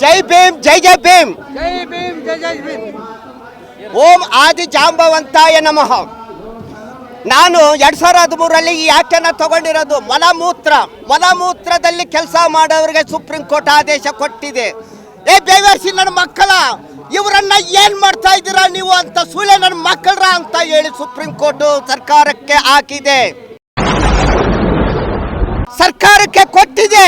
जय भीम जय जय भीम। जय भीम जय जय भीम। ओम आदि जांबवंताय नमः। ನಾನು ಎರಡ್ ಸಾವಿರದ ಹದಿಮೂರರಲ್ಲಿ ಈ ಆಕ್ಟನ್ನು ತಗೊಂಡಿರೋದು ಮಲಮೂತ್ರ. ಮಲಮೂತ್ರದಲ್ಲಿ ಕೆಲಸ ಮಾಡೋರಿಗೆ ಸುಪ್ರೀಂ ಕೋರ್ಟ್ ಆದೇಶ ಕೊಟ್ಟಿದೆ. ಏ ಬೇವರ್ಸಿ ನನ್ನ ಮಕ್ಕಳ, ಇವರನ್ನ ಏನ್ ಮಾಡ್ತಾ ಇದ್ದೀರಾ ನೀವು ಅಂತ ಸುಳ್ಳೆ ನನ್ನ ಮಕ್ಕಳ ಅಂತ ಹೇಳಿ ಸುಪ್ರೀಂ ಕೋರ್ಟ್ ಸರ್ಕಾರಕ್ಕೆ ಹಾಕಿದೆ. ಸರ್ಕಾರಕ್ಕೆ ಕೊಟ್ಟಿದೆ.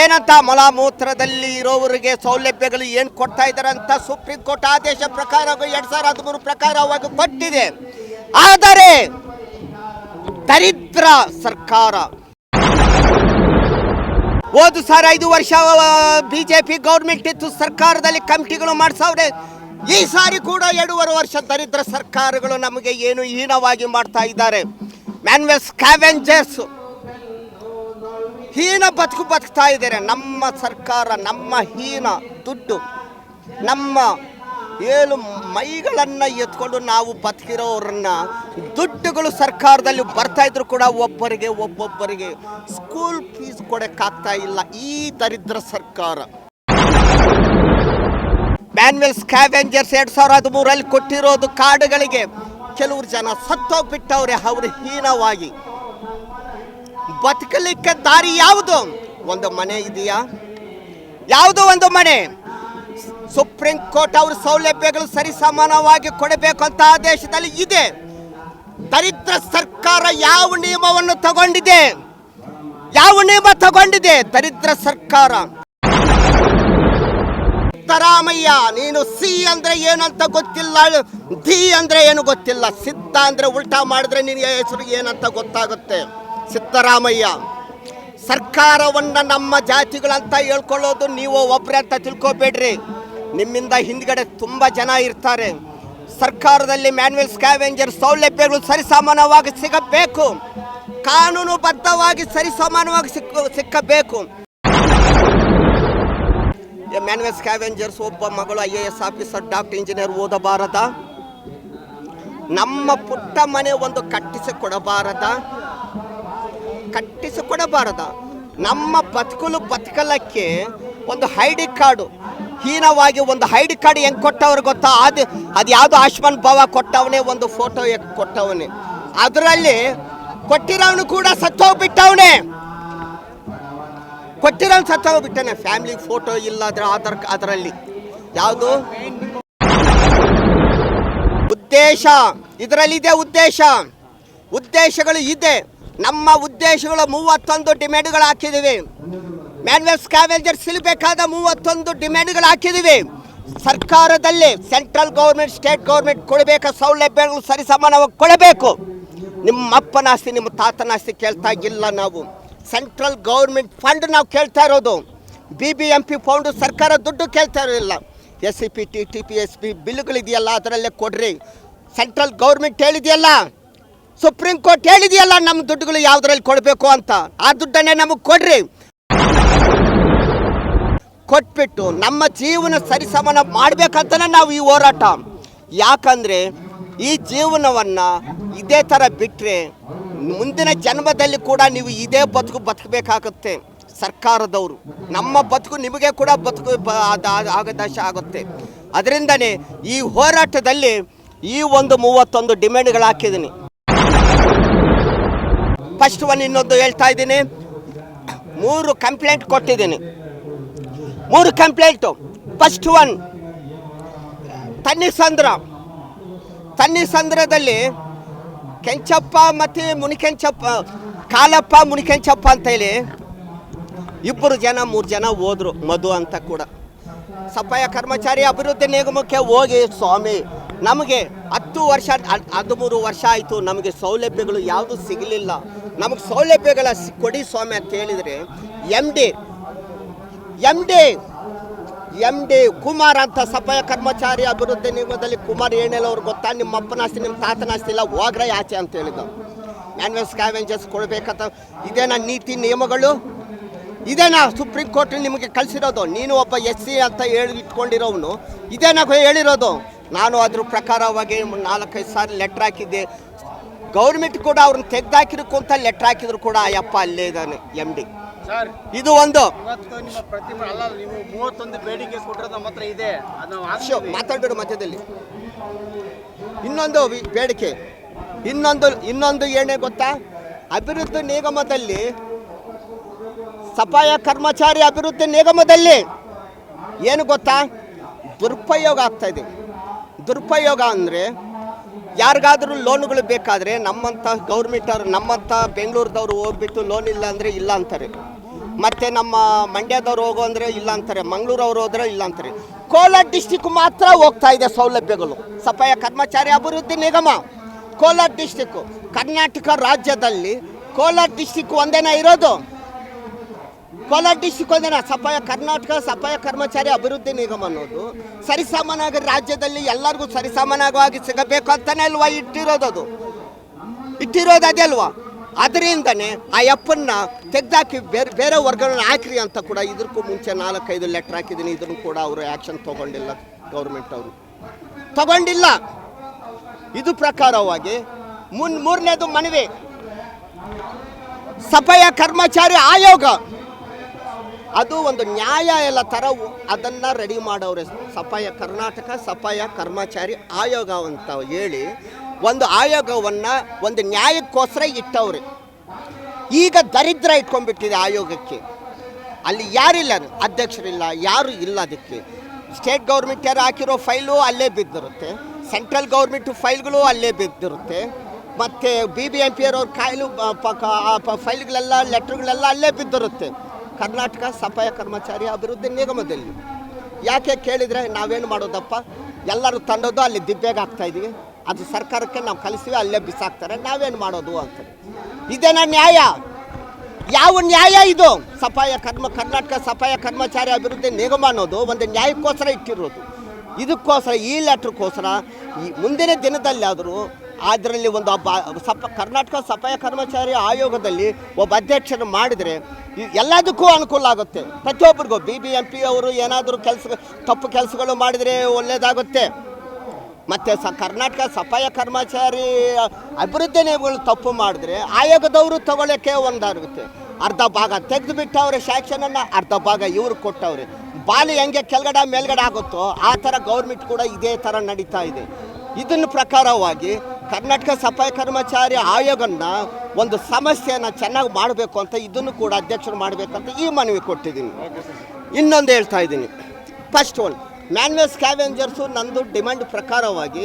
ಏನಂತ ಮಲಮೂತ್ರದಲ್ಲಿ ಇರೋವರಿಗೆ ಸೌಲಭ್ಯಗಳು ಏನು ಕೊಡ್ತಾ ಇದ್ದಾರೆ ಅಂತ ಸುಪ್ರೀಂ ಕೋರ್ಟ್ ಆದೇಶ ಪ್ರಕಾರ ಎರಡ್ ಸಾವಿರದ ಹದಿಮೂರು ಪ್ರಕಾರವಾಗಿ ಕೊಟ್ಟಿದೆ. ಆದರೆ ದರಿದ್ರ ಸರ್ಕಾರ. ಹೋದ ಸಾರಿ ಐದು ವರ್ಷ ಬಿಜೆಪಿ ಗೌರ್ಮೆಂಟ್ ಇತ್ತು, ಸರ್ಕಾರದಲ್ಲಿ ಕಮಿಟಿಗಳು ಮಾಡಿಸವ್ರೆ. ಈ ಸಾರಿ ಕೂಡ ಎರಡೂವರೆ ವರ್ಷ ದರಿದ್ರ ಸರ್ಕಾರಗಳು ನಮಗೆ ಏನು ಹೀನವಾಗಿ ಮಾಡ್ತಾ ಇದ್ದಾರೆ. ಮ್ಯಾನ್ವೆಸ್ ಸ್ಕ್ಯಾವೆಂಜರ್ಸ್ ಹೀನ ಬದುಕು ಬದುಕ್ತಾ ಇದ್ದಾರೆ. ನಮ್ಮ ಸರ್ಕಾರ, ನಮ್ಮ ಹೀನ ದುಡ್ಡು, ನಮ್ಮ ಏಳು ಮೈಗಳನ್ನು ಎತ್ಕೊಂಡು ನಾವು ಬದುಕಿರೋರನ್ನ ದುಡ್ಡುಗಳು ಸರ್ಕಾರದಲ್ಲಿ ಬರ್ತಾ ಇದ್ರು ಕೂಡ ಒಬ್ಬರಿಗೆ ಒಬ್ಬೊಬ್ಬರಿಗೆ ಸ್ಕೂಲ್ ಫೀಸ್ ಕೊಡೋಕ್ಕಾಗ್ತಾ ಇಲ್ಲ. ಈ ದರಿದ್ರ ಸರ್ಕಾರ. ಮ್ಯಾನ್ವೆಲ್ ಸ್ಕ್ಯಾವೆಂಜರ್ಸ್ ಎರಡು ಸಾವಿರ ಹದಿಮೂರಲ್ಲಿ ಕೊಟ್ಟಿರೋದು ಕಾಡುಗಳಿಗೆ. ಕೆಲವರು ಜನ ಸತ್ತೋಗ್ಬಿಟ್ಟವ್ರೆ, ಅವರು ಹೀನವಾಗಿ. ಬದುಕಲಿಕ್ಕೆ ದಾರಿ ಯಾವುದು? ಒಂದು ಮನೆ ಇದೆಯಾ? ಯಾವುದು ಒಂದು ಮನೆ? ಸುಪ್ರೀಂ ಕೋರ್ಟ್ ಅವರು ಸೌಲಭ್ಯಗಳು ಸರಿ ಸಮಾನವಾಗಿ ಕೊಡಬೇಕು ಅಂತ ಆದೇಶದಲ್ಲಿ ಇದೆ. ದರಿದ್ರ ಸರ್ಕಾರ ಯಾವ ನಿಯಮವನ್ನು ತಗೊಂಡಿದೆ? ಯಾವ ನಿಯಮ ತಗೊಂಡಿದೆ? ದರಿದ್ರ ಸರ್ಕಾರ. ಸಿದ್ದರಾಮಯ್ಯ, ನೀನು ಸಿ ಅಂದ್ರೆ ಏನಂತ ಗೊತ್ತಿಲ್ಲ. ದಿ ಅಂದ್ರೆ ಏನು ಗೊತ್ತಿಲ್ಲ. ಸಿದ್ಧ ಅಂದ್ರೆ ಉಲ್ಟಾ ಮಾಡಿದ್ರೆ ನಿನಗೆ ಹೆಸರು ಏನಂತ ಗೊತ್ತಾಗುತ್ತೆ. ಸಿದ್ದರಾಮಯ್ಯ, ಸರ್ಕಾರವನ್ನ ನಮ್ಮ ಜಾತಿಗಳಂತ ಹೇಳ್ಕೊಳ್ಳೋದು ನೀವು ಒಬ್ರೆ ಅಂತ ತಿಳ್ಕೊಬೇಡ್ರಿ. ನಿಮ್ಮಿಂದ ಹಿಂದ್ಗಡೆ ತುಂಬ ಜನ ಇರ್ತಾರೆ. ಸರ್ಕಾರದಲ್ಲಿ ಮ್ಯಾನ್ಯಲ್ ಸ್ಕ್ಯಾವೆಂಜರ್ ಸೌಲಭ್ಯಗಳು ಸರಿಸಮಾನವಾಗಿ ಸಿಗಬೇಕು. ಕಾನೂನುಬದ್ಧವಾಗಿ ಸರಿಸಮಾನವಾಗಿ ಸಿಕ್ಕ ಸಿಕ್ಕಬೇಕು. ಮ್ಯಾನ್ಯಲ್ ಸ್ಕ್ಯಾವೆಂಜರ್ಸ್ ಒಬ್ಬ ಮಗಳು I A S officer doctor engineer ಓದಬಾರದ. ನಮ್ಮ ಪುಟ್ಟ ಮನೆ ಒಂದು ಕಟ್ಟಿಸಿಕೊಡಬಾರದ. ಕಟ್ಟಿಸಿಕೊಡಬಾರದ. ನಮ್ಮ ಬದುಕಲು ಬದುಕಲಕ್ಕೆ ಒಂದು ಐ ಕಾರ್ಡು ಹೀನವಾಗಿ ಒಂದು ಹೈಡ್ ಕಾರ್ಡ್ ಹೆಂಗ್ ಕೊಟ್ಟವ್ರು ಗೊತ್ತಾ? ಅದು ಅದು ಯಾವುದು ಆಯುಷ್ಮಾನ್ ಭವ ಕೊಟ್ಟವನೇ, ಒಂದು ಫೋಟೋ ಕೊಟ್ಟವನೇ. ಅದರಲ್ಲಿ ಕೊಟ್ಟಿರೋನು ಕೂಡ ಸತ್ತೋಗ್ಬಿಟ್ಟವನೇ ಕೊಟ್ಟಿರೋನು ಸತ್ತೋಗ್ಬಿಟ್ಟನೆ ಫ್ಯಾಮಿಲಿ ಫೋಟೋ ಇಲ್ಲ ಅದ್ರ ಆಧಾರ್ ಅದರಲ್ಲಿ. ಯಾವುದು? ಉದ್ದೇಶ. ಇದರಲ್ಲಿದೆ ಉದ್ದೇಶ. ಉದ್ದೇಶಗಳು ಇದೆ. ನಮ್ಮ ಉದ್ದೇಶಗಳು ಮೂವತ್ತೊಂದು ಡಿಮ್ಯಾಂಡ್ಗಳು ಹಾಕಿದ್ದೀವಿ. ಮ್ಯಾನ್ವೆಲ್ ಸ್ಕ್ಯಾವೆಂಜರ್ ಸಿಲ್ಬೇಕಾದ ಮೂವತ್ತೊಂದು ಡಿಮ್ಯಾಂಡ್ಗಳು ಹಾಕಿದ್ದೀವಿ. ಸರ್ಕಾರದಲ್ಲಿ ಸೆಂಟ್ರಲ್ ಗೌರ್ಮೆಂಟ್ ಸ್ಟೇಟ್ ಗೌರ್ಮೆಂಟ್ ಕೊಡಬೇಕಾ ಸೌಲಭ್ಯಗಳು ಸರಿಸಮಾನವಾಗಿ ಕೊಡಬೇಕು. ನಿಮ್ಮ ಅಪ್ಪನ ಆಸ್ತಿ, ನಿಮ್ಮ ತಾತನ ಆಸ್ತಿ ಕೇಳ್ತಾ ಇಲ್ಲ ನಾವು. ಸೆಂಟ್ರಲ್ ಗೌರ್ಮೆಂಟ್ ಫಂಡ್ ನಾವು ಕೇಳ್ತಾ ಇರೋದು. B B M P fund ಸರ್ಕಾರ ದುಡ್ಡು ಕೇಳ್ತಾ ಇರೋದಿಲ್ಲ. S C P T T P S P ಬಿಲ್ಗಳಿದೆಯಲ್ಲ, ಅದರಲ್ಲೇ ಕೊಡ್ರಿ. ಸೆಂಟ್ರಲ್ ಗೌರ್ಮೆಂಟ್ ಹೇಳಿದೆಯಲ್ಲ, ಸುಪ್ರೀಂ ಕೋರ್ಟ್ ಹೇಳಿದೆಯಲ್ಲ, ನಮ್ಮ ದುಡ್ಡುಗಳು ಯಾವುದ್ರಲ್ಲಿ ಕೊಡಬೇಕು ಅಂತ. ಆ ದುಡ್ಡನ್ನೇ ನಮಗೆ ಕೊಡ್ರಿ. ಕೊಟ್ಬಿಟ್ಟು ನಮ್ಮ ಜೀವನ ಸರಿಸಮಾನ ಮಾಡಬೇಕಂತಲೇ ನಾವು ಈ ಹೋರಾಟ. ಯಾಕಂದರೆ ಈ ಜೀವನವನ್ನು ಇದೇ ಥರ ಬಿಟ್ಟರೆ ಮುಂದಿನ ಜನ್ಮದಲ್ಲಿ ಕೂಡ ನೀವು ಇದೇ ಬದುಕು ಬದುಕಬೇಕಾಗುತ್ತೆ ಸರ್ಕಾರದವರು. ನಮ್ಮ ಬದುಕು ನಿಮಗೆ ಕೂಡ ಬದುಕು ಆಗದಾಶ ಆಗುತ್ತೆ. ಅದರಿಂದನೇ ಈ ಹೋರಾಟದಲ್ಲಿ ಈ ಒಂದು ಮೂವತ್ತೊಂದು ಡಿಮ್ಯಾಂಡ್ಗಳು ಹಾಕಿದ್ದೀನಿ. ಫಸ್ಟ್ ಒನ್ ಇನ್ನೊಂದು ಹೇಳ್ತಾ ಇದ್ದೀನಿ. ಮೂರು ಕಂಪ್ಲೇಂಟ್ ಕೊಟ್ಟಿದ್ದೀನಿ. ಮೂರು ಕಂಪ್ಲೇಂಟು ಫಸ್ಟ್ ಒನ್ ತನ್ನಿಸಂದ್ರ. ತನ್ನಿಸಂದ್ರದಲ್ಲಿ ಕೆಂಚಪ್ಪ ಮತ್ತು ಮುನಿಕೆಂಚಪ್ಪ, ಕಾಲಪ್ಪ, ಮುನಿಕೆಂಚಪ್ಪ ಅಂತ ಹೇಳಿ ಇಬ್ಬರು ಜನ, ಮೂರು ಜನ ಹೋದರು, ಮಧು ಅಂತ ಕೂಡ. ಸಫಾಯ ಕರ್ಮಚಾರಿ ಅಭಿವೃದ್ಧಿ ನಿಗಮಕ್ಕೆ ಹೋಗಿ, ಸ್ವಾಮಿ, ನಮಗೆ ಹತ್ತು ವರ್ಷ, ಹದ್- ಹದಿಮೂರು ವರ್ಷ ಆಯಿತು, ನಮಗೆ ಸೌಲಭ್ಯಗಳು ಯಾವುದು ಸಿಗಲಿಲ್ಲ. ನಮಗೆ ಸೌಲಭ್ಯಗಳ ಕೊಡಿ ಸ್ವಾಮಿ ಅಂತ ಹೇಳಿದರೆ M D M D M D Kumar ಅಂತ ಸಫಾಯ ಕರ್ಮಚಾರಿ ಅಭಿವೃದ್ಧಿ ನಿಗಮದಲ್ಲಿ ಕುಮಾರ್ ಏನೇಳ ಅವ್ರು ಗೊತ್ತಾ? ನಿಮ್ಮ ಅಪ್ಪನ ಆಸ್ತಿ, ನಿಮ್ಮ ತಾತನ ಆಸ್ತಿ ಹೋಗ್ರೆ ಆಚೆ ಅಂತ ಹೇಳಿದ್ದು. ಮ್ಯಾನ್ವಲ್ ಸ್ಕ್ಯಾವೆಂಜರ್ಸ್ ಕೊಡಬೇಕಂತ ಇದೇನಾ ನೀತಿ ನಿಯಮಗಳು? ಇದೇನಾ ಸುಪ್ರೀಂ ಕೋರ್ಟ್ ನಿಮಗೆ ಕಳಿಸಿರೋದು? ನೀನು ಒಬ್ಬ ಎಸ್ ಸಿ ಅಂತ ಹೇಳಿ ಇಟ್ಕೊಂಡಿರೋವನು. ಇದೇನಾ ಹೇಳಿರೋದು? ನಾನು ಅದ್ರ ಪ್ರಕಾರವಾಗಿ ನಾಲ್ಕೈದು ಸಾರಿ ಲೆಟ್ರ್ ಹಾಕಿದ್ದೆ. ಗೌರ್ಮೆಂಟ್ ಕೂಡ ಅವ್ರನ್ನ ತೆಗ್ದಾಕಿರೋಕ್ಕೂ ಅಂತ ಲೆಟ್ರ್ ಹಾಕಿದ್ರು ಕೂಡ, ಅಯ್ಯಪ್ಪ, ಅಲ್ಲೇ ಇದ್ದಾನೆ ಎಂ ಡಿ ಇದು ಒಂದು. ಇವತ್ತು ನಿಮ್ಮ ಪ್ರತಿಮೆ ಅಲ್ಲ ನೀವು ಮೂವತ್ತೊಂದು ಬೇಡಿಕೆ ಕೊಟ್ಟಿರೋದು ನಮ್ಮ ಇದೆ. ಅದು ನಾವು ಶೋ ಹಾಕ್ತೀವಿ. ಮಧ್ಯದಲ್ಲಿ. ಇನ್ನೊಂದು ಬೇಡಿಕೆ. ಇನ್ನೊಂದು ಇನ್ನೊಂದು ಏನೇ ಗೊತ್ತಾ? ಅಭಿವೃದ್ಧಿ ನಿಗಮದಲ್ಲಿ ಸಫಾಯ ಕರ್ಮಚಾರಿ ಅಭಿವೃದ್ಧಿ ನಿಗಮದಲ್ಲಿ ಏನು ಗೊತ್ತಾ? ದುರುಪಯೋಗ ಆಗ್ತಾ ಇದೆ. ದುರುಪಯೋಗ ಅಂದರೆ ಯಾರಿಗಾದ್ರೂ ಲೋನ್ಗಳು ಬೇಕಾದರೆ ನಮ್ಮಂಥ ಗೌರ್ಮೆಂಟವ್ರು ನಮ್ಮಂಥ ಬೆಂಗಳೂರದವ್ರು ಹೋಗ್ಬಿಟ್ಟು ಲೋನ್ ಇಲ್ಲ ಅಂದರೆ ಇಲ್ಲ ಅಂತಾರೆ. ಮತ್ತು ನಮ್ಮ ಮಂಡ್ಯದವ್ರು ಹೋಗೋ ಅಂದರೆ ಇಲ್ಲ ಅಂತಾರೆ, ಮಂಗಳೂರವ್ರು ಹೋದರೆ ಇಲ್ಲ ಅಂತಾರೆ. ಕೋಲಾರ ಡಿಸ್ಟಿಕ್ ಮಾತ್ರ ಹೋಗ್ತಾ ಇದೆ ಸೌಲಭ್ಯಗಳು. ಸಫಾಯ ಕರ್ಮಚಾರಿ ಅಭಿವೃದ್ಧಿ ನಿಗಮ, ಕೋಲಾರ ಡಿಸ್ಟಿಕ್ಕು ಕರ್ನಾಟಕ ರಾಜ್ಯದಲ್ಲಿ ಕೋಲಾರ ಡಿಸ್ಟಿಕ್ ಒಂದೇನ ಇರೋದು? ಕೋಲಾರ ಡಿಸ್ಟಿಕ್ ಒಂದೇನ? ಸಫಾಯ ಕರ್ನಾಟಕ ಸಫಾಯ ಕರ್ಮಚಾರಿ ಅಭಿವೃದ್ಧಿ ನಿಗಮ ಅನ್ನೋದು. ಸರಿಸಮಾನಾಗಿ ರಾಜ್ಯದಲ್ಲಿ ಎಲ್ಲರಿಗೂ ಸರಿಸಮಾನವಾಗಿ ಸಿಗಬೇಕು ಅಂತಾನೆ ಅಲ್ವಾ ಇಟ್ಟಿರೋದು ಅದು? ಇಟ್ಟಿರೋದು ಅದೇ ಅದರಿಂದನೇ ಆ ಎಪ್ಪನ್ನ ತೆಗ್ದಾಕಿ ಬೇರೆ ಬೇರೆ ವರ್ಗಗಳನ್ನ ಹಾಕ್ರಿ ಅಂತ ಕೂಡ ಇದಕ್ಕೂ ಮುಂಚೆ ನಾಲ್ಕೈದು ಲೆಟ್ರ್ ಹಾಕಿದ್ದೀನಿ. ಇದನ್ನು ಕೂಡ ಅವರು ಆ್ಯಕ್ಷನ್ ತೊಗೊಂಡಿಲ್ಲ ಗೌರ್ಮೆಂಟ್ ಅವರು. ತಗೊಂಡಿಲ್ಲ. ಇದು ಪ್ರಕಾರವಾಗಿ ಮುನ್, ಮೂರನೇದು ಮನವಿ. ಸಫಾಯ ಕರ್ಮಚಾರಿ ಆಯೋಗ. ಅದು ಒಂದು ನ್ಯಾಯ ಎಲ್ಲ ತರವು ಅದನ್ನು ರೆಡಿ ಮಾಡೋರೆ ಸಫಾಯ ಕರ್ನಾಟಕ, ಸಫಾಯ ಕರ್ಮಚಾರಿ ಆಯೋಗ ಅಂತ ಹೇಳಿ ಒಂದು ಆಯೋಗವನ್ನು ಒಂದು ನ್ಯಾಯಕ್ಕೋಸ್ಕರ ಇಟ್ಟವ್ರೆ. ಈಗ ದರಿದ್ರ ಇಟ್ಕೊಂಡ್ಬಿಟ್ಟಿದೆ ಆಯೋಗಕ್ಕೆ. ಅಲ್ಲಿ ಯಾರಿಲ್ಲ ಅಧ್ಯಕ್ಷರಿಲ್ಲ, ಯಾರು ಇಲ್ಲ ಅದಕ್ಕೆ. ಸ್ಟೇಟ್ ಗೌರ್ಮೆಂಟ್ ಯಾರು ಹಾಕಿರೋ ಫೈಲು ಅಲ್ಲೇ ಬಿದ್ದಿರುತ್ತೆ. ಸೆಂಟ್ರಲ್ ಗೌರ್ಮೆಂಟ್ ಫೈಲ್ಗಳು ಅಲ್ಲೇ ಬಿದ್ದಿರುತ್ತೆ. ಮತ್ತು ಬಿ ಬಿ ಎಂ ಪಿ ಅವ್ರ ಕಾಯಿಲು ಫೈಲ್ಗಳೆಲ್ಲ ಲೆಟ್ರ್ಗಳೆಲ್ಲ ಅಲ್ಲೇ ಬಿದ್ದಿರುತ್ತೆ. ಕರ್ನಾಟಕ ಸಫಾಯ ಕರ್ಮಚಾರಿ ಅಭಿವೃದ್ಧಿ ನಿಗಮದಲ್ಲಿ. ಯಾಕೆ ಕೇಳಿದರೆ ನಾವೇನು ಮಾಡೋದಪ್ಪ? ಎಲ್ಲರೂ ತಂಡೋದು ಅಲ್ಲಿ ದಿಬ್ಬೆಗೆ ಹಾಕ್ತಾ ಇದೀವಿ. ಅದು ಸರ್ಕಾರಕ್ಕೆ ನಾವು ಕಲಿಸ್ತೀವಿ ಅಲ್ಲೇ ಬಿಸಾಕ್ತಾರೆ. ನಾವೇನು ಮಾಡೋದು ಅಂತ. ಇದೇನ ನ್ಯಾಯ? ಯಾವ ನ್ಯಾಯ ಇದು? ಸಫಾಯ ಕರ್ಮ, ಕರ್ನಾಟಕ ಸಫಾಯ ಕರ್ಮಚಾರಿ ಅಭಿವೃದ್ಧಿ ನಿಗಮ ಅನ್ನೋದು ಒಂದು ನ್ಯಾಯಕ್ಕೋಸ್ಕರ ಇಟ್ಟಿರೋದು. ಇದಕ್ಕೋಸ್ಕರ, ಈ ಲೆಟ್ರ್ಗೋಸ್ಕರ ಈ ಮುಂದಿನ ದಿನದಲ್ಲಿ ಆದರೂ ಅದರಲ್ಲಿ ಒಂದು ಒಬ್ಬ ಸಪ ಕರ್ನಾಟಕ ಸಫಾಯ ಕರ್ಮಚಾರಿ ಆಯೋಗದಲ್ಲಿ ಒಬ್ಬ ಅಧ್ಯಕ್ಷರು ಮಾಡಿದರೆ ಎಲ್ಲದಕ್ಕೂ ಅನುಕೂಲ ಆಗುತ್ತೆ. ಪ್ರತಿಯೊಬ್ಬರಿಗೂ ಬಿ ಬಿ ಎಂ ಪಿ ಅವರು ಏನಾದರೂ ಕೆಲಸ ತಪ್ಪು ಕೆಲಸಗಳು ಮಾಡಿದರೆ ಒಳ್ಳೆಯದಾಗುತ್ತೆ ಮತ್ತು ಸ ಕರ್ನಾಟಕ ಸಫಾಯ ಕರ್ಮಚಾರಿ ಅಭಿವೃದ್ಧಿ ನಿಯಮಗಳು ತಪ್ಪು ಮಾಡಿದ್ರೆ ಆಯೋಗದವರು ತಗೊಳ್ಳೋಕ್ಕೆ ಒಂದಾಗುತ್ತೆ. ಅರ್ಧ ಭಾಗ ತೆಗೆದು ಬಿಟ್ಟವ್ರೆ ಶಾಕ್ಷನನ್ನು ಅರ್ಧ ಭಾಗ ಇವರು ಕೊಟ್ಟವ್ರೆ. ಬಾಲಿ ಹೆಂಗೆ ಕೆಳಗಡೆ ಮೇಲ್ಗಡೆ ಆಗುತ್ತೋ ಆ ಥರ ಗೌರ್ಮೆಂಟ್ ಕೂಡ ಇದೇ ಥರ ನಡೀತಾ ಇದೆ. ಇದನ್ನು ಪ್ರಕಾರವಾಗಿ ಕರ್ನಾಟಕ ಸಫಾಯಿ ಕರ್ಮಚಾರಿ ಆಯೋಗನ ಒಂದು ಸಮಸ್ಯೆಯನ್ನು ಚೆನ್ನಾಗಿ ಮಾಡಬೇಕು ಅಂತ ಇದನ್ನು ಕೂಡ ಅಧ್ಯಕ್ಷರು ಮಾಡಬೇಕಂತ ಈ ಮನವಿ ಕೊಟ್ಟಿದ್ದೀನಿ. ಇನ್ನೊಂದು ಹೇಳ್ತಾ ಇದ್ದೀನಿ. ಫಸ್ಟ್ ಒನ್ ಮ್ಯಾನ್ವೇ ಸ್ಕ್ಯಾವೆಂಜರ್ಸು ನಂದು ಡಿಮ್ಯಾಂಡ್ ಪ್ರಕಾರವಾಗಿ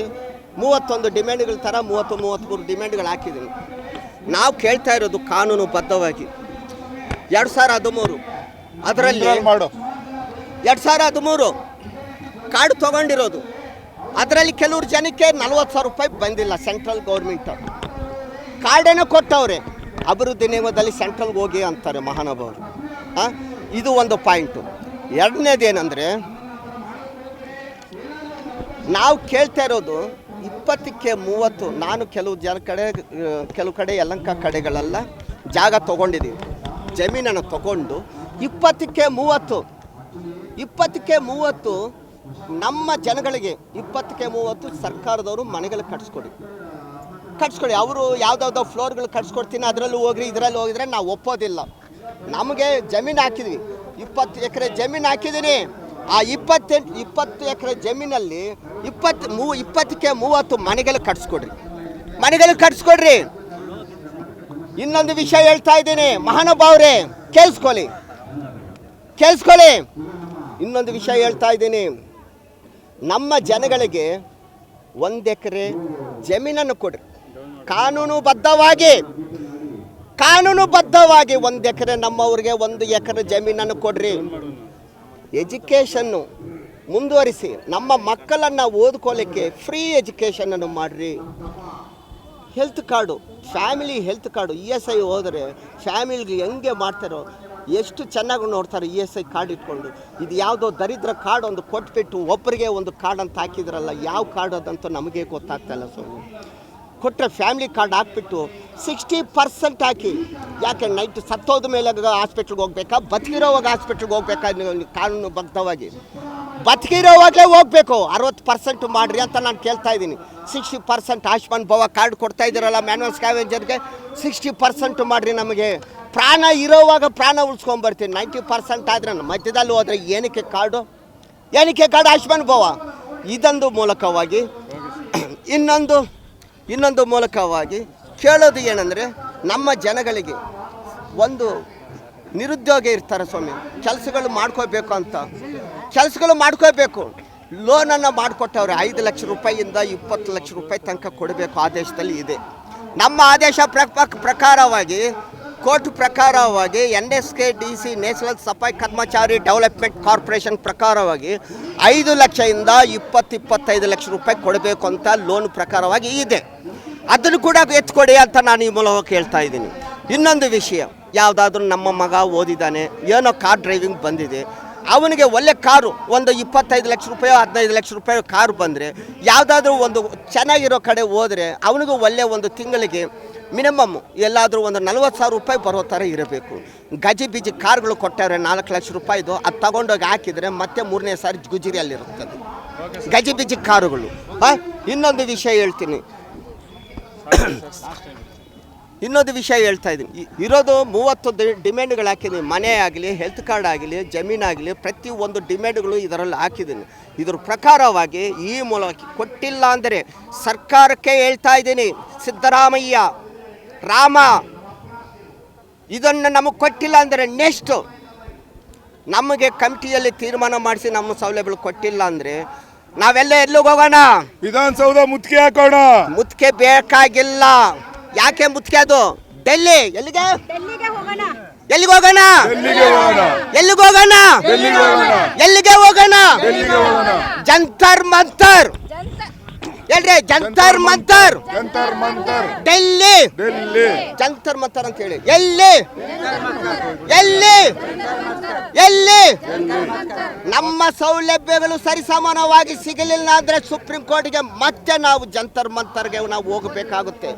ಮೂವತ್ತೊಂದು ಡಿಮ್ಯಾಂಡ್ಗಳ ಥರ ಮೂವತ್ತು ಮೂವತ್ತ್ಮೂರು ಡಿಮ್ಯಾಂಡ್ಗಳು ಹಾಕಿದ್ದೀನಿ. ನಾವು ಕೇಳ್ತಾ ಇರೋದು ಕಾನೂನು ಬದ್ಧವಾಗಿ. ಎರಡು ಸಾವಿರ ಹದಿಮೂರು ಅದರಲ್ಲಿ ಮಾಡು. ಎರಡು ಸಾವಿರ ಹದಿಮೂರು ಕಾರ್ಡ್ ತೊಗೊಂಡಿರೋದು. ಅದರಲ್ಲಿ ಕೆಲವ್ರು ಜನಕ್ಕೆ ನಲ್ವತ್ತು ಸಾವಿರ ರೂಪಾಯಿ ಬಂದಿಲ್ಲ ಸೆಂಟ್ರಲ್ ಗೌರ್ಮೆಂಟ್ ಕಾರ್ಡೇನೋ ಕೊಟ್ಟವ್ರೆ. ಅಭಿವೃದ್ಧಿ ನಿಯಮದಲ್ಲಿ ಸೆಂಟ್ರಲ್ಗೆ ಹೋಗಿ ಅಂತಾರೆ ಮಹಾನುಭಾವರು ಹಾಂ ಇದು ಒಂದು ಪಾಯಿಂಟು. ಎರಡನೇದೇನೆಂದರೆ, ನಾವು ಕೇಳ್ತಾ ಇರೋದು ಇಪ್ಪತ್ತಕ್ಕೆ ಮೂವತ್ತು, ನಾನು ಕೆಲವು ಜನ ಕಡೆ ಕೆಲವು ಕಡೆ ಯಲಂಕ ಕಡೆಗಳೆಲ್ಲ, ಜಾಗ ತೊಗೊಂಡಿದ್ದೀವಿ ಜಮೀನನ್ನು ತಗೊಂಡು ಇಪ್ಪತ್ತಕ್ಕೆ ಮೂವತ್ತು ಇಪ್ಪತ್ತಕ್ಕೆ ಮೂವತ್ತು ನಮ್ಮ ಜನಗಳಿಗೆ ಇಪ್ಪತ್ತಕ್ಕೆ ಮೂವತ್ತು ಸರ್ಕಾರದವರು ಮನೆಗಳು ಕಟ್ಸ್ಕೊಡಿ. ಕಟ್ಸ್ಕೊಡಿ. ಅವರು ಯಾವುದಾವ್ದೋ ಫ್ಲೋರ್ಗಳು ಕಟ್ಸ್ಕೊಡ್ತೀನಿ, ಅದರಲ್ಲೂ ಹೋಗ್ರಿ, ಇದರಲ್ಲಿ ಹೋಗಿದ್ರೆ ನಾವು ಒಪ್ಪೋದಿಲ್ಲ. ನಮಗೆ ಜಮೀನು ಹಾಕಿದ್ವಿ. ಇಪ್ಪತ್ತು ಎಕರೆ ಜಮೀನು ಹಾಕಿದ್ದೀನಿ. ಆ ಇಪ್ಪತ್ತೆಂಟು, ಇಪ್ಪತ್ತು ಎಕರೆ ಜಮೀನಲ್ಲಿ ಇಪ್ಪತ್ತು ಮೂ, ಇಪ್ಪತ್ತಕ್ಕೆ ಮೂವತ್ತು ಮನೆಗಳು ಕಟ್ಸ್ಕೊಡ್ರಿ. ಮನೆಗಳು ಕಟ್ಸ್ಕೊಡ್ರಿ. ಇನ್ನೊಂದು ವಿಷಯ ಹೇಳ್ತಾ ಇದ್ದೀನಿ. ಮಹಾನುಭಾವ್ರೆ ಕೇಳಿಸ್ಕೊಳ್ಳಿ. ಕೇಳಿಸ್ಕೊಳ್ಳಿ. ಇನ್ನೊಂದು ವಿಷಯ ಹೇಳ್ತಾ ಇದ್ದೀನಿ. ನಮ್ಮ ಜನಗಳಿಗೆ ಒಂದು ಎಕರೆ ಜಮೀನನ್ನು ಕೊಡ್ರಿ. ಕಾನೂನುಬದ್ಧವಾಗಿ ಕಾನೂನುಬದ್ಧವಾಗಿ ಒಂದು ಎಕರೆ ನಮ್ಮವ್ರಿಗೆ ಒಂದು ಎಕರೆ ಜಮೀನನ್ನು ಕೊಡ್ರಿ. ಎಜುಕೇಷನ್ನು ಮುಂದುವರಿಸಿ, ನಮ್ಮ ಮಕ್ಕಳನ್ನು ಓದ್ಕೊಳ್ಳಿಕ್ಕೆ ಫ್ರೀ ಎಜುಕೇಷನನ್ನು ಮಾಡಿರಿ. Health card, family health card, E S I ಹೋದರೆ ಫ್ಯಾಮಿಲಿಗೆ ಹೆಂಗೆ ಮಾಡ್ತಾರೋ ಎಷ್ಟು ಚೆನ್ನಾಗಿ ನೋಡ್ತಾರೆ ಇ ಎಸ್ ಐ ಕಾರ್ಡ್ ಇಟ್ಕೊಂಡು. ಇದು ಯಾವುದೋ ದರಿದ್ರ ಕಾರ್ಡ್ ಒಂದು ಕೊಟ್ಬಿಟ್ಟು ಒಬ್ಬರಿಗೆ ಒಂದು ಕಾರ್ಡ್ ಅಂತ ಹಾಕಿದ್ರಲ್ಲ, ಯಾವ ಕಾರ್ಡ್ ಅದಂತ ನಮಗೆ ಗೊತ್ತಾಗ್ತಾ ಇಲ್ಲ ಸ್ವಾಮಿ. ಕೊಟ್ಟರೆ ಫ್ಯಾಮಿಲಿ ಕಾರ್ಡ್ ಹಾಕ್ಬಿಟ್ಟು ಸಿಕ್ಸ್ಟಿ ಪರ್ಸೆಂಟ್ ಹಾಕಿ. ಯಾಕೆ ನೈಟ್ ಸತ್ತೋದ ಮೇಲೆ ಹಾಸ್ಪಿಟ್ಲ್ಗೆ ಹೋಗ್ಬೇಕಾ? ಬದುಕಿರೋವಾಗ ಹಾಸ್ಪಿಟ್ಲ್ಗೆ ಹೋಗ್ಬೇಕಾ? ಕಾನೂನು ಬದ್ಧವಾಗಿ. ಬದುಕಿರೋವಾಗಲೇ ಹೋಗ್ಬೇಕು. ಅರವತ್ತು ಪರ್ಸೆಂಟ್ ಮಾಡಿರಿ ಅಂತ ನಾನು ಕೇಳ್ತಾ ಇದ್ದೀನಿ. ಸಿಕ್ಸ್ಟಿ ಪರ್ಸೆಂಟ್ ಆಯುಷ್ಮಾನ್ ಭವ ಕಾರ್ಡ್ ಕೊಡ್ತಾ ಇದ್ದೀರಲ್ಲ ಮ್ಯಾನ್ಯಲ್ ಸ್ಕ್ಯಾವೆಂಜರ್ಗೆ ಸಿಕ್ಸ್ಟಿ ಪರ್ಸೆಂಟ್ ಮಾಡಿರಿ ನಮಗೆ. ಪ್ರಾಣ ಇರೋವಾಗ ಪ್ರಾಣ ಉಳಿಸ್ಕೊಂಬರ್ತೀನಿ ನೈಂಟಿ ಪರ್ಸೆಂಟ್ ಆದರೆ ಮಧ್ಯದಲ್ಲಿ ಹೋದರೆ ಏನಕ್ಕೆ ಕಾರ್ಡು ಏನಕ್ಕೆ ಕಾರ್ಡ್ ಆಯುಷ್ಮಾನ್ ಭವ? ಇದೊಂದು ಮೂಲಕವಾಗಿ, ಇನ್ನೊಂದು ಇನ್ನೊಂದು ಮೂಲಕವಾಗಿ ಕೇಳೋದು ಏನಂದರೆ ನಮ್ಮ ಜನಗಳಿಗೆ ಒಂದು ನಿರುದ್ಯೋಗ ಇರ್ತಾರೆ ಸ್ವಾಮಿ. ಕೆಲಸಗಳು ಮಾಡ್ಕೋಬೇಕು ಅಂತ. ಕೆಲಸಗಳು ಮಾಡ್ಕೋಬೇಕು ಲೋನನ್ನು ಮಾಡಿಕೊಟ್ಟವ್ರೆ ಐದು ಲಕ್ಷ ರೂಪಾಯಿಯಿಂದ ಇಪ್ಪತ್ತು ಲಕ್ಷ ರೂಪಾಯಿ ತನಕ ಕೊಡಬೇಕು ಆದೇಶದಲ್ಲಿ ಇದೆ. ನಮ್ಮ ಆದೇಶ ಪ್ರ ಪ್ರಕಾರವಾಗಿ, ಕೋರ್ಟ್ ಪ್ರಕಾರವಾಗಿ, N S K, D C, national Safai Karmachari development corporation ಪ್ರಕಾರವಾಗಿ ಐದು ಲಕ್ಷದಿಂದ ಇಪ್ಪತ್ತು ಇಪ್ಪತ್ತೈದು ಲಕ್ಷ ರೂಪಾಯಿ ಕೊಡಬೇಕು ಅಂತ ಲೋನ್ ಪ್ರಕಾರವಾಗಿ ಇದೆ. ಅದನ್ನು ಕೂಡ ಎತ್ಕೊಡಿ ಅಂತ ನಾನು ಈ ಮೂಲಕ ಕೇಳ್ತಾ ಇದ್ದೀನಿ. ಇನ್ನೊಂದು ವಿಷಯ, ಯಾವುದಾದ್ರೂ ನಮ್ಮ ಮಗ ಓದಿದ್ದಾನೆ ಏನೋ ಕಾರ್ ಡ್ರೈವಿಂಗ್ ಬಂದಿದೆ, ಅವನಿಗೆ ಒಳ್ಳೆ ಕಾರು, ಒಂದು ಇಪ್ಪತ್ತೈದು ಲಕ್ಷ ರೂಪಾಯಿ, ಹದಿನೈದು ಲಕ್ಷ ರೂಪಾಯಿ ಕಾರು ಬಂದರೆ, ಯಾವುದಾದ್ರೂ ಒಂದು ಚೆನ್ನಾಗಿರೋ ಕಡೆ ಹೋದರೆ, ಅವನಿಗೂ ಒಳ್ಳೆ ಒಂದು ತಿಂಗಳಿಗೆ ಮಿನಿಮಮ್ ಎಲ್ಲಾದರೂ ಒಂದು ನಲ್ವತ್ತು ಸಾವಿರ ರೂಪಾಯಿ ಬರೋ ಥರ ಇರಬೇಕು. ಗಜಿ ಬಿಜಿ ಕಾರ್ಗಳು ಕೊಟ್ಟವ್ರೆ ನಾಲ್ಕು ಲಕ್ಷ ರೂಪಾಯಿದು, ಅದು ತಗೊಂಡೋಗಿ ಹಾಕಿದರೆ ಮತ್ತೆ ಮೂರನೇ ಸಾರಿ ಗುಜಿರಿಯಲ್ಲಿರುತ್ತದೆ. ಗಜಿ ಬಿಜಿ ಕಾರುಗಳು. ಹಾಂ ಇನ್ನೊಂದು ವಿಷಯ ಹೇಳ್ತೀನಿ. ಇನ್ನೊಂದು ವಿಷಯ ಹೇಳ್ತಾ ಇದ್ದೀನಿ. ಇರೋದು ಮೂವತ್ತು ಡಿಮ್ಯಾಂಡ್ಗಳು ಹಾಕಿದ್ದೀನಿ. ಮನೆ ಆಗಲಿ ಹೆಲ್ತ್ ಕಾರ್ಡ್ ಆಗಲಿ ಜಮೀನಾಗಲಿ ಪ್ರತಿ ಒಂದು ಡಿಮ್ಯಾಂಡ್ಗಳು ಇದರಲ್ಲಿ ಹಾಕಿದ್ದೀನಿ. ಇದ್ರ ಪ್ರಕಾರವಾಗಿ ಈ ಮೂಲಕ ಕೊಟ್ಟಿಲ್ಲ ಅಂದರೆ ಸರ್ಕಾರಕ್ಕೆ ಹೇಳ್ತಾ ಇದ್ದೀನಿ. ಸಿದ್ದರಾಮಯ್ಯ ರಾಮ ಇದನ್ನು ನಮಗೆ ಕೊಟ್ಟಿಲ್ಲ ಅಂದರೆ ನೆಕ್ಸ್ಟು ನಮಗೆ ಕಮಿಟಿಯಲ್ಲಿ ತೀರ್ಮಾನ ಮಾಡಿಸಿ ನಮ್ಮ ಸೌಲಭ್ಯಗಳು ಕೊಟ್ಟಿಲ್ಲ ಅಂದರೆ ನಾವೆಲ್ಲ ಎಲ್ಲಿಗೆ ಹೋಗೋಣ? ವಿಧಾನಸೌಧ ಮುತ್ಕೆ ಹಾಕೋಣ. ಮುತ್ಕೆ ಬೇಕಾಗಿಲ್ಲ. ಯಾಕೆ ಮುತ್ಕೆ ಅದು? ಡೆಲ್ಲಿ ಎಲ್ಲಿಗೆ? ಡೆಲ್ಲಿಗೆ ಹೋಗೋಣ. ಎಲ್ಲಿಗೆ ಹೋಗೋಣ? ಎಲ್ಲಿಗೆ ಹೋಗೋಣ? ಎಲ್ಲಿಗೆ ಹೋಗೋಣ? ಎಲ್ಲಿಗೆ ಹೋಗೋಣ? ಎಲ್ಲಿಗೆ ಹೋಗೋಣ? ಎಲ್ಲಿಗೆ ಹೋಗೋಣ? ಜಂತರ್ ಮಂತರ್. ಹೇಳ್ರಿ ಜಂತರ್ ಮಂತರ್. ಜಂತರ್ ಮಂತರ್. ಡೆಲ್ಲಿ. ಡೆಲ್ಲಿ. ಜಂತರ್ ಮಂತರ್ ಅಂತ ಹೇಳಿ. ಎಲ್ಲಿ. ಎಲ್ಲಿ. ಎಲ್ಲಿ. ನಮ್ಮ ಸೌಲಭ್ಯಗಳು ಸರಿಸಮಾನವಾಗಿ ಸಿಗಲಿಲ್ಲ ಅಂದ್ರೆ ಸುಪ್ರೀಂ ಕೋರ್ಟ್ಗೆ ಮತ್ತೆ ನಾವು ಜಂತರ್ ಮಂತರ್ಗೆ ನಾವು ಹೋಗಬೇಕಾಗುತ್ತೆ.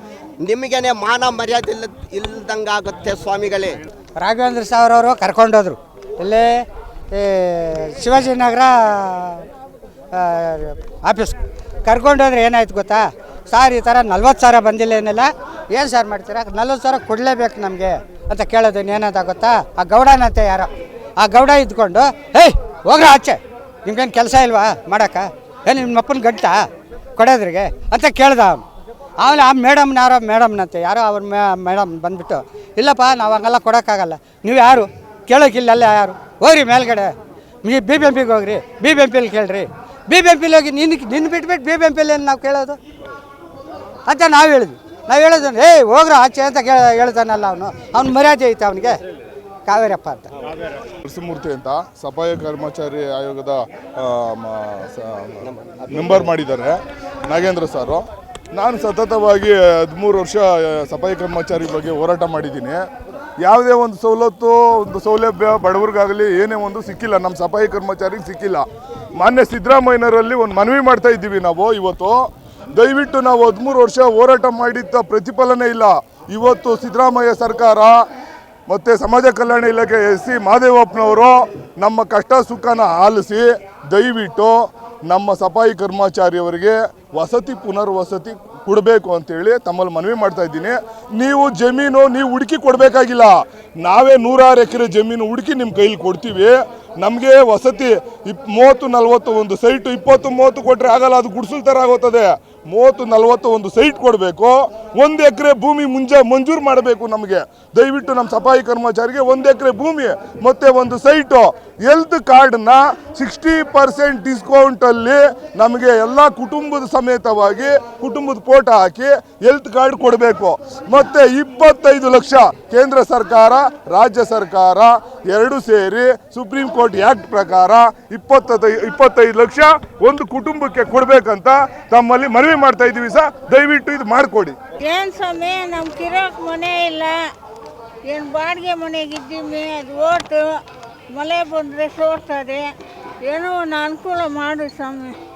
ನಿಮಗೇನೆ ಮಾನ ಮರ್ಯಾದೆ ಇಲ್ಲ ಇಲ್ದಂಗಾಗುತ್ತೆ ಸ್ವಾಮಿಗಳೇ. ರಾಘವೇಂದ್ರ ಸಾವ್ರ ಅವರು ಕರ್ಕೊಂಡೋದ್ರು. ಇಲ್ಲೇ ಶಿವಾಜಿನಗರ ಆಫೀಸ್. ಕರ್ಕೊಂಡೋದ್ರೆ ಏನಾಯ್ತು ಗೊತ್ತಾ? ಸರ್ ಈ ಥರ ನಲ್ವತ್ತು ಸಾವಿರ ಬಂದಿಲ್ಲ ಏನಿಲ್ಲ. ಏನು ಸರ್ ಮಾಡ್ತೀರಾ? ನಲ್ವತ್ತು ಸಾವಿರ ಕೊಡಲೇಬೇಕು ನಮಗೆ ಅಂತ ಕೇಳೋದು ಗೊತ್ತಾ? ಆ ಗೌಡನಂತೆ ಯಾರೋ. ಆ ಗೌಡ ಇದ್ಕೊಂಡು ಹೇಯ್ ಹೋಗ್ರ ಆಚೆ. ನಿಮ್ಗೇನು ಕೆಲಸ ಇಲ್ವಾ? ಮಾಡೋಕ್ಕ. ಏನು ನಿಮ್ಮ ಅಪ್ಪನ ಗಂಟ ಕೊಡೋದ್ರಿಗೆ. ಅಂತ ಕೇಳ್ದ ಅವನು. ಆಮೇಲೆ ಆ ಮೇಡಮ್ನ ಯಾರೋ, ಮೇಡಮ್ನಂತೆ. ಯಾರೋ ಅವ್ರ ಮೇಡಮ್ ಬಂದ್ಬಿಟ್ಟು, ಇಲ್ಲಪ್ಪ, ನಾವು ಹಂಗೆಲ್ಲ ಕೊಡೋಕ್ಕಾಗಲ್ಲ. ನೀವು ಯಾರು? ಕೇಳೋಕ್ಕಿಲ್ಲ ಅಲ್ಲೇ ಯಾರು? ಹೋಗ್ರಿ ಮೇಲ್ಗಡೆ. ಬಿ ಬಿ ಎಂ ಪಿಗೆ ಹೋಗ್ರಿ. ಬಿ ಬಿ ಎಂ ಪಿಲಿ ಕೇಳ್ರಿ. ಬಿ ಬಿ ಎಂ ಪಿಲಿ ಹೋಗಿ ನಿನ್ನ ನಿನ್ನ ಬಿಟ್ಬಿಟ್ಟು ಬಿ ಬಿ ಎಂ ಪಿಲಿ ನಾವು ಕೇಳೋದು? ಅಂತ ನಾವು ಹೇಳಿದ್ವಿ. ನಾವು ಹೇಳೋದು ಏಯ್, ಹೋಗ್ರ ಆಚೆ ಅಂತ ಕೇಳ ಹೇಳ್ತಾನಲ್ಲ ಅವನು. ಅವ್ನ ಮರ್ಯಾದೆ ಐತೆ ಅವನಿಗೆ. ಕಾವೇರಪ್ಪ ಅಂತ. ನರಸಿಂಹಮೂರ್ತಿ ಅಂತ ಸಫಾಯಿ ಕರ್ಮಚಾರಿ ಆಯೋಗದ ಮೆಂಬರ್ ಮಾಡಿದ್ದಾರೆ, ನಾಗೇಂದ್ರ ಸಾರು. ನಾನು ಸತತವಾಗಿ ಹದಿಮೂರು ವರ್ಷ ಸಫಾಯಿ ಕರ್ಮಚಾರಿ ಬಗ್ಗೆ ಹೋರಾಟ ಮಾಡಿದ್ದೀನಿ. ಯಾವುದೇ ಒಂದು ಸವಲತ್ತು, ಒಂದು ಸೌಲಭ್ಯ ಬಡವ್ರಿಗಾಗಲಿ, ಏನೇ ಒಂದು ಸಿಕ್ಕಿಲ್ಲ. ನಮ್ಮ ಸಫಾಯಿ ಕರ್ಮಚಾರಿಗೆ ಸಿಕ್ಕಿಲ್ಲ. ಮಾನ್ಯ ಸಿದ್ದರಾಮಯ್ಯನವರಲ್ಲಿ ಒಂದು ಮನವಿ ಮಾಡ್ತಾ ಇದ್ದೀವಿ ನಾವು ಇವತ್ತು. ದಯವಿಟ್ಟು ನಾವು ಹದಿಮೂರು ವರ್ಷ ಹೋರಾಟ ಮಾಡಿದ್ದ ಪ್ರತಿಫಲನೇ ಇಲ್ಲ. ಇವತ್ತು ಸಿದ್ದರಾಮಯ್ಯ ಸರ್ಕಾರ ಮತ್ತು ಸಮಾಜ ಕಲ್ಯಾಣ ಇಲಾಖೆ ಎಸ್ ಸಿ ಮಾದೇವಪ್ಪನವರು ನಮ್ಮ ಕಷ್ಟ ಸುಖನ ಆಲಿಸಿ ದಯವಿಟ್ಟು ನಮ್ಮ ಸಫಾಯಿ ಕರ್ಮಚಾರಿಯವರಿಗೆ ವಸತಿ ಪುನರ್ವಸತಿ ಕೊಡಬೇಕು ಅಂತೇಳಿ ತಮ್ಮಲ್ಲಿ ಮನವಿ ಮಾಡ್ತಾ ಇದ್ದೀನಿ. ನೀವು ಜಮೀನು ನೀವು ಹುಡುಕಿ ಕೊಡಬೇಕಾಗಿಲ್ಲ. ನಾವೇ ನೂರಾರು ಎಕರೆ ಜಮೀನು ಹುಡುಕಿ ನಿಮ್ಮ ಕೈಲಿ ಕೊಡ್ತೀವಿ. ನಮಗೆ ವಸತಿ ಇಪ್ ಮೂವತ್ತು ನಲ್ವತ್ತು ಒಂದು ಸೈಟು ಇಪ್ಪತ್ತು ಮೂವತ್ತು ಕೊಟ್ಟರೆ ಆಗಲ್ಲ, ಅದು ಗುಡಿಸಲು ಥರ ಆಗೋತ್ತದೆ ಮೂವತ್ತು, ನಲ್ವತ್ತು ಒಂದು ಸೈಟ್ ಕೊಡಬೇಕು. ಒಂದು ಎಕರೆ ಭೂಮಿ ಮುಂಜಾ ಮಂಜೂರು ಮಾಡಬೇಕು ನಮಗೆ. ದಯವಿಟ್ಟು ನಮ್ಮ ಸಫಾಯಿ ಕರ್ಮಚಾರಿಗೆ ಒಂದು ಎಕರೆ ಭೂಮಿ ಮತ್ತು ಒಂದು ಸೈಟು. ಹೆಲ್ತ್ ಕಾರ್ಡ್ನ ಸಿಕ್ಸ್ಟಿ ಪರ್ಸೆಂಟ್ ಡಿಸ್ಕೌಂಟಲ್ಲಿ ನಮಗೆ ಎಲ್ಲ ಕುಟುಂಬದ ಸಮೇತವಾಗಿ ಕುಟುಂಬದ ಫೋಟೋ ಹಾಕಿ ಹೆಲ್ತ್ ಕಾರ್ಡ್ ಕೊಡಬೇಕು. ಮತ್ತು ಇಪ್ಪತ್ತೈದು ಲಕ್ಷ ಕೇಂದ್ರ ಸರ್ಕಾರ, ರಾಜ್ಯ ಸರ್ಕಾರ ಎರಡು ಸೇರಿ ಸುಪ್ರೀಂ ಕೋರ್ಟ್ ಆ್ಯಕ್ಟ್ ಪ್ರಕಾರ ಇಪ್ಪತ್ತೈ ಇಪ್ಪತ್ತೈದು ಲಕ್ಷ ಒಂದು ಕುಟುಂಬಕ್ಕೆ ಕೊಡಬೇಕಂತ ತಮ್ಮಲ್ಲಿ ಮನವಿ ಮಾಡ್ತಾ ಇದೀವಿ ಸರ್? ದಯವಿಟ್ಟು ಇದು ಮಾಡಿಕೊಡಿ. ಏನ್ ಸ್ವಾಮಿ, ನಮ್ ಕಿರೋಕ್ ಮನೆ ಇಲ್ಲ. ಏನು ಬಾಡಿಗೆ ಮನೆಗಿದ್ದೀವಿ ಅದು ಓಟು. ಮಳೆ ಬಂದ್ರೆ ಸೋರ್ತದೆ. ಏನೋ ಒಂದು ಅನುಕೂಲ ಮಾಡು ಸ್ವಾಮಿ.